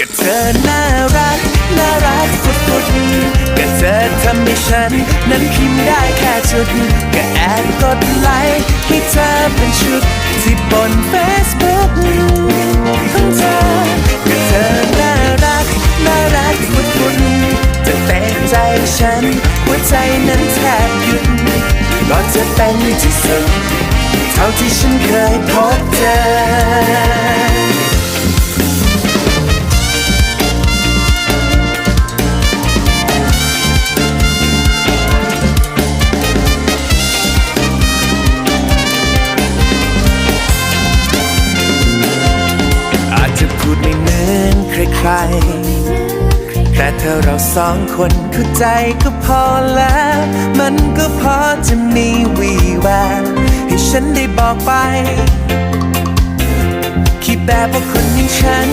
ก็เธอน่ารัก น่ารักสุดๆก็เธอทำให้ฉัน นั้นพิมพ์ได้แค่จุด ก็แอบกดไลค์ให้เธอเป็นชุด ที่บน Facebook ของเธอก็เธอน่ารัก น่ารักสุดๆจะเตะใจฉัน หัวใจนั้นแทบหยุดก็จะเป็นที่สุด เท่าที่ฉันเคยพบเจอ ใคร แต่ถ้าเราสองคนเข้าใจก็พอแล้ว มันก็พอจะมีวีแววให้ฉันได้บอกไป คิดแบบว่าคนอย่างฉัน